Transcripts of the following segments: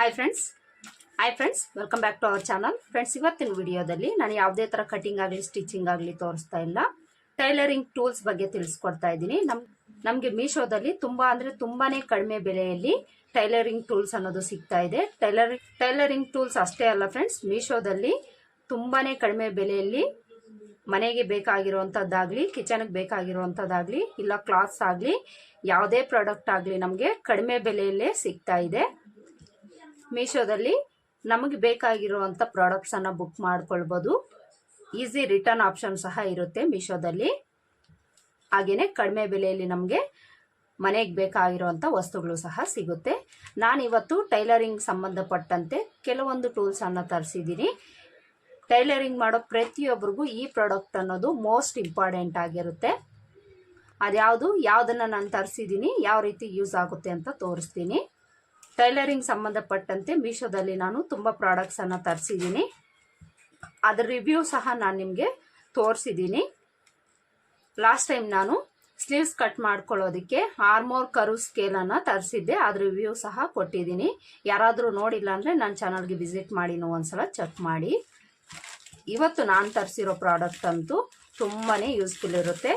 Hi friends hi friends welcome back to our channel friends ಇವತ್ತಿನ ವಿಡಿಯೋದಲ್ಲಿ ನಾನು ಯಾವುದೇ ಥರ ಕಟಿಂಗ್ ಆಗಲಿ ಸ್ಟಿಚಿಂಗ್ ಆಗಲಿ ತೋರಿಸ್ತಾ ಇಲ್ಲ. ಟೈಲರಿಂಗ್ ಟೂಲ್ಸ್ ಬಗ್ಗೆ ತಿಳಿಸ್ಕೊಡ್ತಾ ಇದ್ದೀನಿ. ನಮ್ ನಮಗೆ ಮೀಶೋದಲ್ಲಿ ತುಂಬ ಅಂದರೆ ತುಂಬಾ ಕಡಿಮೆ ಬೆಲೆಯಲ್ಲಿ ಟೈಲರಿಂಗ್ ಟೂಲ್ಸ್ ಅನ್ನೋದು ಸಿಗ್ತಾ ಇದೆ. ಟೈಲರಿಂಗ್ ಟೈಲರಿಂಗ್ ಟೂಲ್ಸ್ ಅಷ್ಟೇ ಅಲ್ಲ ಫ್ರೆಂಡ್ಸ್ ಮೀಶೋದಲ್ಲಿ ತುಂಬಾ ಕಡಿಮೆ ಬೆಲೆಯಲ್ಲಿ ಮನೆಗೆ ಬೇಕಾಗಿರುವಂಥದ್ದಾಗಲಿ ಕಿಚನ್ಗೆ ಬೇಕಾಗಿರುವಂಥದ್ದಾಗಲಿ ಇಲ್ಲ ಕ್ಲಾತ್ಸ್ ಆಗಲಿ, ಯಾವುದೇ ಪ್ರಾಡಕ್ಟ್ ಆಗಲಿ ನಮಗೆ ಕಡಿಮೆ ಬೆಲೆಯಲ್ಲೇ ಸಿಗ್ತಾ ಇದೆ. ಮೀಶೋದಲ್ಲಿ ನಮಗೆ ಬೇಕಾಗಿರುವಂಥ ಪ್ರಾಡಕ್ಟ್ಸನ್ನು ಬುಕ್ ಮಾಡ್ಕೊಳ್ಬೋದು. ಈಸಿ ರಿಟರ್ನ್ ಆಪ್ಷನ್ ಸಹ ಇರುತ್ತೆ ಮೀಶೋದಲ್ಲಿ. ಹಾಗೆಯೇ ಕಡಿಮೆ ಬೆಲೆಯಲ್ಲಿ ನಮಗೆ ಮನೆಗೆ ಬೇಕಾಗಿರುವಂಥ ವಸ್ತುಗಳು ಸಹ ಸಿಗುತ್ತೆ. ನಾನಿವತ್ತು ಟೈಲರಿಂಗ್ ಸಂಬಂಧಪಟ್ಟಂತೆ ಕೆಲವೊಂದು ಟೂಲ್ಸನ್ನು ತರಿಸಿದ್ದೀನಿ ಟೈಲರಿಂಗ್ ಮಾಡೋ ಪ್ರತಿಯೊಬ್ಬರಿಗೂ ಈ ಪ್ರಾಡಕ್ಟ್ ಅನ್ನೋದು ಮೋಸ್ಟ್ ಇಂಪಾರ್ಟೆಂಟ್ ಆಗಿರುತ್ತೆ. ಅದ್ಯಾವುದು, ಯಾವುದನ್ನು ನಾನು ತರಿಸಿದ್ದೀನಿ ಯಾವ ರೀತಿ ಯೂಸ್ ಆಗುತ್ತೆ ಅಂತ ತೋರಿಸ್ತೀನಿ. ಟೈಲರಿಂಗ್ ಸಂಬಂಧಪಟ್ಟಂತೆ ಮೀಶೋದಲ್ಲಿ ನಾನು ತುಂಬ ಪ್ರಾಡಕ್ಟ್ಸನ್ನು ತರಿಸಿದ್ದೀನಿ. ಅದರ ರಿವ್ಯೂ ಸಹ ನಾನು ನಿಮಗೆ ತೋರಿಸಿದ್ದೀನಿ. ಲಾಸ್ಟ್ ಟೈಮ್ ನಾನು ಸ್ಲೀವ್ಸ್ ಕಟ್ ಮಾಡ್ಕೊಳ್ಳೋದಕ್ಕೆ ಆರ್ಮೋರ್ ಕರು ಸ್ಕೇಲನ್ನು ತರಿಸಿದ್ದೆ. ಅದ್ರ ರಿವ್ಯೂ ಸಹ ಕೊಟ್ಟಿದ್ದೀನಿ. ಯಾರಾದರೂ ನೋಡಿಲ್ಲ ಅಂದರೆ ನನ್ನ ಚಾನಲ್ಗೆ ವಿಸಿಟ್ ಮಾಡಿ ಒಂದ್ಸಲ ಚೆಕ್ ಮಾಡಿ. ಇವತ್ತು ನಾನು ತರಿಸಿರೋ ಪ್ರಾಡಕ್ಟ್ ಅಂತೂ ತುಂಬಾ ಯೂಸ್ಫುಲ್ ಇರುತ್ತೆ.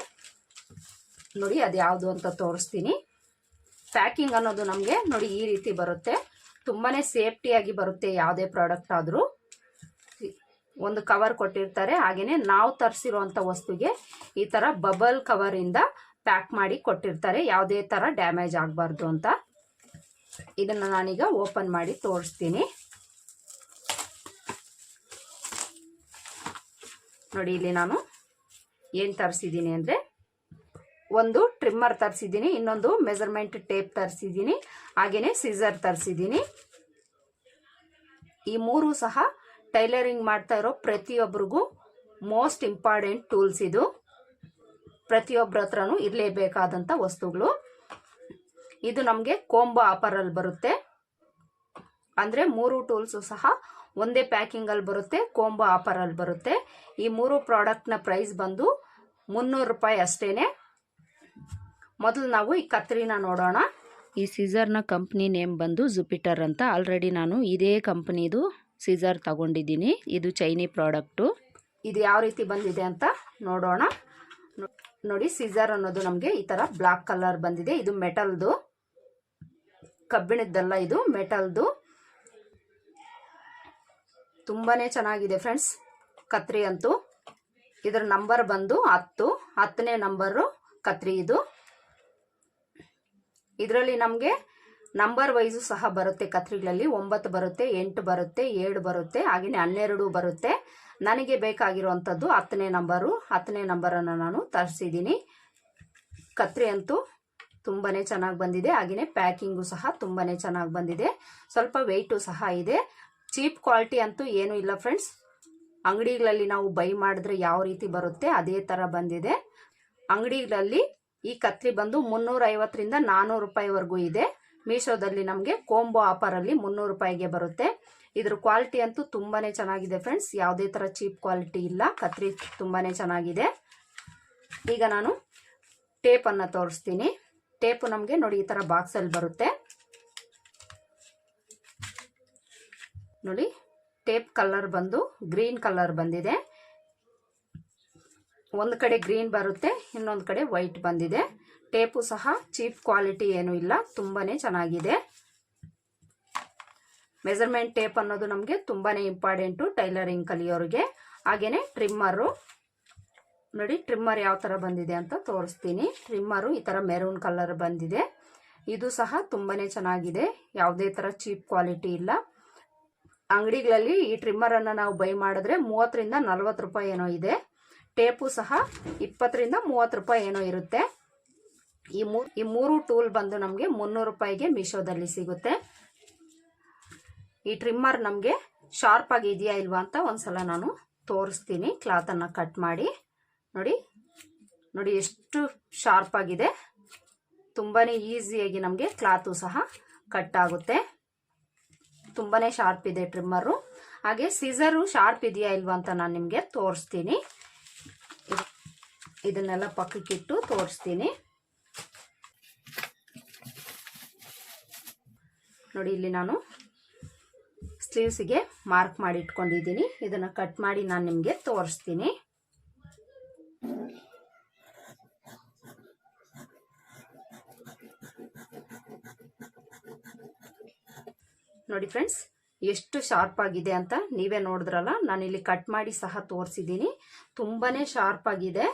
ನೋಡಿ ಅದು ಯಾವುದು ಅಂತ ತೋರಿಸ್ತೀನಿ. ಪ್ಯಾಕಿಂಗ್ ಅನ್ನೋದು ನಮಗೆ ನೋಡಿ ಈ ರೀತಿ ಬರುತ್ತೆ. ತುಂಬಾ ಸೇಫ್ಟಿಯಾಗಿ ಬರುತ್ತೆ ಯಾವುದೇ ಪ್ರಾಡಕ್ಟ್ ಆದರೂ. ಒಂದು ಕವರ್ ಕೊಟ್ಟಿರ್ತಾರೆ. ಹಾಗೆಯೇ ನಾವು ತರಿಸಿರುವಂಥ ವಸ್ತುಗೆ ಈ ಥರ ಬಬಲ್ ಕವರಿಂದ ಪ್ಯಾಕ್ ಮಾಡಿ ಕೊಟ್ಟಿರ್ತಾರೆ. ಯಾವುದೇ ಥರ ಡ್ಯಾಮೇಜ್ ಆಗಬಾರ್ದು ಅಂತ. ಇದನ್ನು ನಾನೀಗ ಓಪನ್ ಮಾಡಿ ತೋರಿಸ್ತೀನಿ. ನೋಡಿ ಇಲ್ಲಿ ನಾನು ಏನು ತರಿಸಿದ್ದೀನಿ ಅಂದರೆ ಒಂದು ಟ್ರಿಮ್ಮರ್ ತರಿಸಿದ್ದೀನಿ, ಇನ್ನೊಂದು ಮೆಜರ್ಮೆಂಟ್ ಟೇಪ್ ತರಿಸಿದ್ದೀನಿ ಹಾಗೆಯೇ ಸೀಸರ್ ತರಿಸಿದ್ದೀನಿ. ಈ ಮೂರು ಸಹ ಟೈಲರಿಂಗ್ ಮಾಡ್ತಾ ಇರೋ ಪ್ರತಿಯೊಬ್ಬರಿಗೂ ಮೋಸ್ಟ್ ಇಂಪಾರ್ಟೆಂಟ್ ಟೂಲ್ಸ್ ಇದು. ಪ್ರತಿಯೊಬ್ಬರ ಹತ್ರನೂ ಇರಲೇಬೇಕಾದಂಥ ವಸ್ತುಗಳು. ಇದು ನಮಗೆ ಕೋಂಬೋ ಆಫರಲ್ಲಿ ಬರುತ್ತೆ. ಅಂದರೆ ಮೂರು ಟೂಲ್ಸು ಸಹ ಒಂದೇ ಪ್ಯಾಕಿಂಗಲ್ಲಿ ಬರುತ್ತೆ ಕೋಂಬೋ ಆಫರಲ್ಲಿ ಬರುತ್ತೆ. ಈ ಮೂರು ಪ್ರಾಡಕ್ಟ್ನ ಪ್ರೈಸ್ ಬಂದು ಮುನ್ನೂರು ರೂಪಾಯಿ ಅಷ್ಟೇನೆ. ಮೊದಲು ನಾವು ಈ ಕತ್ರಿನ ನೋಡೋಣ. ಈ ಸೀಸರ್ನ ಕಂಪ್ನಿ ನೇಮ್ ಬಂದು ಜುಪಿಟರ್ ಅಂತ. ಆಲ್ರೆಡಿ ನಾನು ಇದೇ ಕಂಪ್ನಿದು ಸೀಸರ್ ತಗೊಂಡಿದ್ದೀನಿ. ಇದು ಚೈನಿ ಪ್ರಾಡಕ್ಟು. ಇದು ಯಾವ ರೀತಿ ಬಂದಿದೆ ಅಂತ ನೋಡೋಣ. ನೋಡಿ ಸೀಸರ್ ಅನ್ನೋದು ನಮಗೆ ಈ ಥರ ಬ್ಲ್ಯಾಕ್ ಕಲರ್ ಬಂದಿದೆ. ಇದು ಮೆಟಲ್ದು. ಕಬ್ಬಿಣದ್ದಲ್ಲ ಇದು ಮೆಟಲ್ದು. ತುಂಬಾ ಚೆನ್ನಾಗಿದೆ ಫ್ರೆಂಡ್ಸ್ ಕತ್ರಿ ಅಂತೂ. ಇದರ ನಂಬರ್ ಬಂದು ಹತ್ತು. ಹತ್ತನೇ ನಂಬರು ಕತ್ರಿ ಇದು. ಇದರಲ್ಲಿ ನಮಗೆ ನಂಬರ್ ವೈಸು ಸಹ ಬರುತ್ತೆ ಕತ್ರಿಗಳಲ್ಲಿ. ಒಂಬತ್ತು ಬರುತ್ತೆ, ಎಂಟು ಬರುತ್ತೆ, ಏಳು ಬರುತ್ತೆ ಹಾಗೆಯೇ ಹನ್ನೆರಡು ಬರುತ್ತೆ. ನನಗೆ ಬೇಕಾಗಿರುವಂಥದ್ದು ಹತ್ತನೇ ನಂಬರು ಹತ್ತನೇ ನಂಬರನ್ನು ನಾನು ತರಿಸಿದ್ದೀನಿ. ಕತ್ರಿ ಅಂತೂ ತುಂಬಾ ಚೆನ್ನಾಗಿ ಬಂದಿದೆ. ಹಾಗೆಯೇ ಪ್ಯಾಕಿಂಗು ಸಹ ತುಂಬಾ ಚೆನ್ನಾಗಿ ಬಂದಿದೆ. ಸ್ವಲ್ಪ ವೆಯ್ಟು ಸಹ ಇದೆ. ಚೀಪ್ ಕ್ವಾಲಿಟಿ ಅಂತೂ ಏನೂ ಇಲ್ಲ ಫ್ರೆಂಡ್ಸ್ ಅಂಗಡಿಗಳಲ್ಲಿ ನಾವು ಬೈ ಮಾಡಿದ್ರೆ ಯಾವ ರೀತಿ ಬರುತ್ತೆ ಅದೇ ಥರ ಬಂದಿದೆ. ಅಂಗಡಿಗಳಲ್ಲಿ ಈ ಕತ್ರಿ ಬಂದು ಮುನ್ನೂರ ಐವತ್ತರಿಂದ ನಾನ್ನೂರು ರೂಪಾಯಿವರೆಗೂ ಇದೆ. ಮೀಶೋದಲ್ಲಿ ನಮಗೆ ಕೋಂಬೋ ಆಫರಲ್ಲಿ ಮುನ್ನೂರು ರೂಪಾಯಿಗೆ ಬರುತ್ತೆ. ಇದ್ರ ಕ್ವಾಲಿಟಿ ಅಂತೂ ತುಂಬಾ ಚೆನ್ನಾಗಿದೆ ಫ್ರೆಂಡ್ಸ್ ಯಾವುದೇ ಥರ ಚೀಪ್ ಕ್ವಾಲಿಟಿ ಇಲ್ಲ. ಕತ್ರಿ ತುಂಬಾ ಚೆನ್ನಾಗಿದೆ. ಈಗ ನಾನು ಟೇಪನ್ನು ತೋರಿಸ್ತೀನಿ. ಟೇಪು ನಮಗೆ ನೋಡಿ ಈ ಥರ ಬಾಕ್ಸಲ್ಲಿ ಬರುತ್ತೆ. ನೋಡಿ ಟೇಪ್ ಕಲರ್ ಬಂದು ಗ್ರೀನ್ ಕಲರ್ ಬಂದಿದೆ. ಒಂದು ಕಡೆ ಗ್ರೀನ್ ಬರುತ್ತೆ, ಇನ್ನೊಂದು ಕಡೆ ವೈಟ್ ಬಂದಿದೆ. ಟೇಪು ಸಹ ಚೀಪ್ ಕ್ವಾಲಿಟಿ ಏನೂ ಇಲ್ಲ ತುಂಬಾ ಚೆನ್ನಾಗಿದೆ. ಮೆಜರ್ಮೆಂಟ್ ಟೇಪ್ ಅನ್ನೋದು ನಮಗೆ ತುಂಬಾ ಇಂಪಾರ್ಟೆಂಟು ಟೈಲರಿಂಗ್ ಕಲಿಯೋರಿಗೆ. ಹಾಗೆಯೇ ಟ್ರಿಮ್ಮರು. ನೋಡಿ, ಟ್ರಿಮ್ಮರ್ ಯಾವ ಥರ ಬಂದಿದೆ ಅಂತ ತೋರಿಸ್ತೀನಿ. ಟ್ರಿಮ್ಮರು ಈ ಥರ ಮೆರೂನ್ ಕಲರ್ ಬಂದಿದೆ. ಇದು ಸಹ ತುಂಬಾ ಚೆನ್ನಾಗಿದೆ, ಯಾವುದೇ ಥರ ಚೀಪ್ ಕ್ವಾಲಿಟಿ ಇಲ್ಲ. ಅಂಗಡಿಗಳಲ್ಲಿ ಈ ಟ್ರಿಮ್ಮರನ್ನು ನಾವು ಬೈ ಮಾಡಿದ್ರೆ ಮೂವತ್ತರಿಂದ ನಲ್ವತ್ತು ರೂಪಾಯಿ ಏನೋ ಇದೆ. ಟೇಪು ಸಹ ಇಪ್ಪತ್ತರಿಂದ ಮೂವತ್ತು ರೂಪಾಯಿ ಏನೋ ಇರುತ್ತೆ. ಈ ಮೂ, ಈ ಮೂರು ಟೂಲ್ ಬಂದು ನಮಗೆ ಮುನ್ನೂರು ರೂಪಾಯಿಗೆ ಮೀಶೋದಲ್ಲಿ ಸಿಗುತ್ತೆ. ಈ ಟ್ರಿಮ್ಮರ್ ನಮಗೆ ಶಾರ್ಪ್ ಆಗಿ ಇದೆಯಾ ಇಲ್ವಾ ಅಂತ ಒಂದ್ಸಲ ನಾನು ತೋರಿಸ್ತೀನಿ. ಕ್ಲಾತನ್ನು ಕಟ್ ಮಾಡಿ. ನೋಡಿ ನೋಡಿ ಎಷ್ಟು ಶಾರ್ಪ್ ಆಗಿದೆ. ತುಂಬಾ ಈಸಿಯಾಗಿ ನಮಗೆ ಕ್ಲಾತು ಸಹ ಕಟ್ ಆಗುತ್ತೆ. ತುಂಬಾ ಶಾರ್ಪ್ ಇದೆ ಟ್ರಿಮ್ಮರು. ಹಾಗೆ ಸೀಸರು ಶಾರ್ಪ್ ಇದೆಯಾ ಇಲ್ವಾ ಅಂತ ನಾನು ನಿಮಗೆ ತೋರಿಸ್ತೀನಿ. ಇದನ್ನೆಲ್ಲ ಪಕ್ಕಕ್ಕಿಟ್ಟು ತೋರಿಸ್ತೀನಿ. ನೋಡಿ, ಇಲ್ಲಿ ನಾನು ಸ್ಲೀವ್ಸಿಗೆ ಮಾರ್ಕ್ ಮಾಡಿ ಇಟ್ಕೊಂಡಿದ್ದೀನಿ. ಇದನ್ನು ಕಟ್ ಮಾಡಿ ನಾನು ನಿಮಗೆ ತೋರಿಸ್ತೀನಿ. ನೋಡಿ ಫ್ರೆಂಡ್ಸ್ ಎಷ್ಟು ಶಾರ್ಪ್ ಆಗಿದೆ ಅಂತ ನೀವೇ ನೋಡಿದ್ರಲ್ಲ, ನಾನು ಇಲ್ಲಿ ಕಟ್ ಮಾಡಿ ಸಹ ತೋರಿಸಿದ್ದೀನಿ. ತುಂಬಾ ಶಾರ್ಪ್ ಆಗಿದೆ.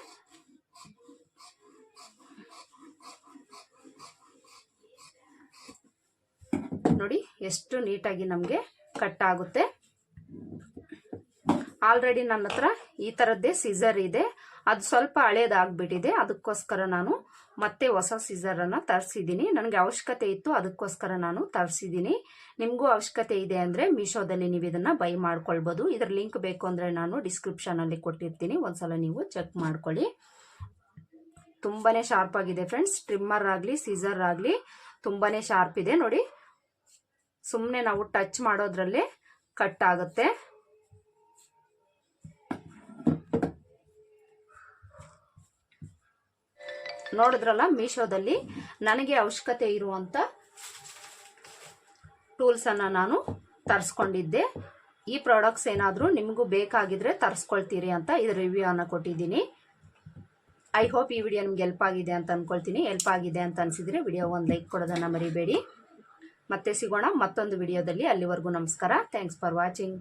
ನೋಡಿ, ಎಷ್ಟು ನೀಟಾಗಿ ನಮಗೆ ಕಟ್ ಆಗುತ್ತೆ. ಆಲ್ರೆಡಿ ನನ್ನ ಹತ್ರ ಈ ಥರದ್ದೇ ಸೀಸರ್ ಇದೆ. ಅದು ಸ್ವಲ್ಪ ಹಳೇದಾಗ್ಬಿಟ್ಟಿದೆ. ಅದಕ್ಕೋಸ್ಕರ ನಾನು ಮತ್ತೆ ಹೊಸ ಸೀಸರನ್ನು ತರಿಸಿದ್ದೀನಿ. ನನಗೆ ಅವಶ್ಯಕತೆ ಇತ್ತು, ಅದಕ್ಕೋಸ್ಕರ ನಾನು ತರಿಸಿದ್ದೀನಿ. ನಿಮಗೂ ಅವಶ್ಯಕತೆ ಇದೆ ಅಂದರೆ ಮೀಶೋದಲ್ಲಿ ನೀವು ಇದನ್ನು ಬೈ ಮಾಡ್ಕೊಳ್ಬೋದು. ಇದರ ಲಿಂಕ್ ಬೇಕು ಅಂದರೆ ನಾನು ಡಿಸ್ಕ್ರಿಪ್ಷನಲ್ಲಿ ಕೊಟ್ಟಿರ್ತೀನಿ. ಒಂದ್ಸಲ ನೀವು ಚೆಕ್ ಮಾಡ್ಕೊಳ್ಳಿ. ತುಂಬಾ ಶಾರ್ಪ್ ಆಗಿದೆ ಫ್ರೆಂಡ್ಸ್ ಟ್ರಿಮ್ಮರ್ ಆಗಲಿ ಸೀಸರ್ ಆಗಲಿ ತುಂಬಾ ಶಾರ್ಪ್ ಇದೆ. ನೋಡಿ ಸುಮ್ಮನೆ ನಾವು ಟಚ್ ಮಾಡೋದ್ರಲ್ಲಿ ಕಟ್ ಆಗುತ್ತೆ. ನೋಡಿದ್ರಲ್ಲ, ಮೀಶೋದಲ್ಲಿ ನನಗೆ ಅವಶ್ಯಕತೆ ಇರುವಂಥ ಟೂಲ್ಸನ್ನು ನಾನು ತರಿಸ್ಕೊಂಡಿದ್ದೆ. ಈ ಪ್ರಾಡಕ್ಟ್ಸ್ ಏನಾದರೂ ನಿಮಗೂ ಬೇಕಾಗಿದ್ರೆ ತರಿಸ್ಕೊಳ್ತೀರಿ ಅಂತ ಇದ್ರ ರಿವ್ಯೂ ಅನ್ನು ಕೊಟ್ಟಿದ್ದೀನಿ. ಐ ಹೋಪ್ ಈ ವಿಡಿಯೋ ನಿಮ್ಗೆ ಹೆಲ್ಪ್ ಆಗಿದೆ ಅಂತ ಅಂದ್ಕೊಳ್ತೀನಿ ಹೆಲ್ಪ್ ಆಗಿದೆ ಅಂತ ಅನಿಸಿದರೆ ವಿಡಿಯೋ ಒಂದು ಲೈಕ್ ಕೊಡೋದನ್ನು ಮರಿಬೇಡಿ. ಮತ್ತೆ ಸಿಗೋಣ ಮತ್ತೊಂದು ವಿಡಿಯೋದಲ್ಲಿ. ಅಲ್ಲಿವರೆಗೂ ನಮಸ್ಕಾರ. Thanks for watching